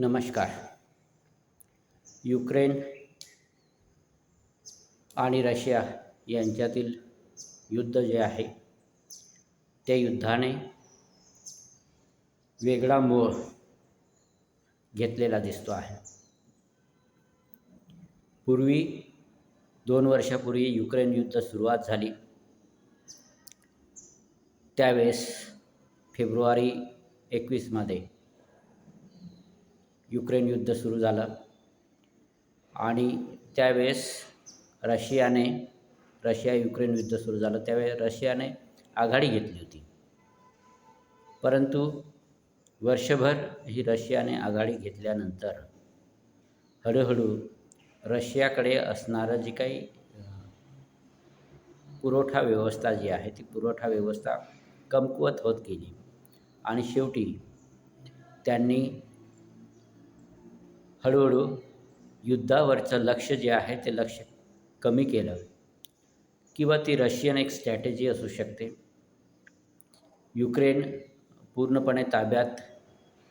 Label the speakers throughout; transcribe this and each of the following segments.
Speaker 1: नमस्कार. युक्रेन आणि रशिया यांच्यातील युद्ध जे आहे त्या युद्धाने वेगळा मोड घेतलेला दिसतो आहे. पूर्वी दोन वर्षापूर्वी युक्रेन युद्ध सुरुवात झाली. त्यावेळेस फेब्रुवारी एकवीसमध्ये युक्रेन युद्ध सुरू झालं. आणि त्यावेळेस रशियाने रशिया युक्रेन युद्ध सुरू झालं. त्यावेळेस रशियाने आघाडी घेतली होती. परंतु वर्षभर ही रशियाने आघाडी घेतल्यानंतर हळूहळू रशियाकडे असणारं जी काही पुरवठा व्यवस्था जी आहे ती पुरवठा व्यवस्था कमकुवत होत गेली. आणि शेवटी त्यांनी हळूहळू युद्धावरचं लक्ष जे आहे ते लक्ष कमी केलं. किंवा ती रशियन एक स्ट्रॅटेजी असू शकते. युक्रेन पूर्णपणे ताब्यात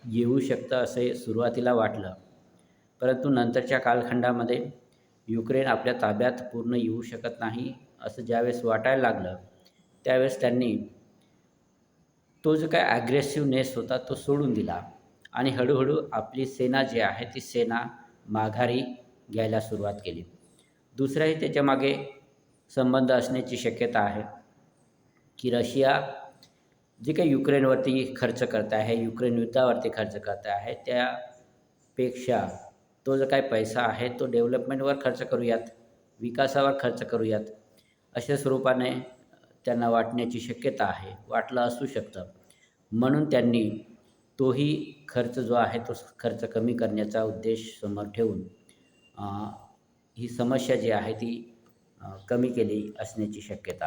Speaker 1: येऊ शकतं असे सुरुवातीला वाटलं. परंतु नंतरच्या कालखंडामध्ये युक्रेन आपल्या ताब्यात पूर्ण येऊ शकत नाही असं ज्यावेळेस वाटायला लागलं त्यावेळेस त्यांनी तो जो काय ॲग्रेसिव्हनेस होता तो सोडून दिला. आणि हळूहळू आपली सेना जी आहे ती सेना माघारी घ्यायला सुरुवात केली. दुसराही त्याच्यामागे संबंध असण्याची शक्यता आहे की रशिया जे काही युक्रेनवरती खर्च करत आहे युक्रेन युद्धावरती खर्च करत आहे त्यापेक्षा तो जो काय पैसा आहे तो डेव्हलपमेंटवर खर्च करूयात विकासावर खर्च करूयात अशा स्वरूपाने त्यांना वाटण्याची शक्यता आहे वाटलं असू शकतं. म्हणून त्यांनी तोही खर्च जो आहे तो खर्च कमी करण्याचा उद्देश समोर ठेवून ही समस्या जी आहे ती कमी केली असण्याची शक्यता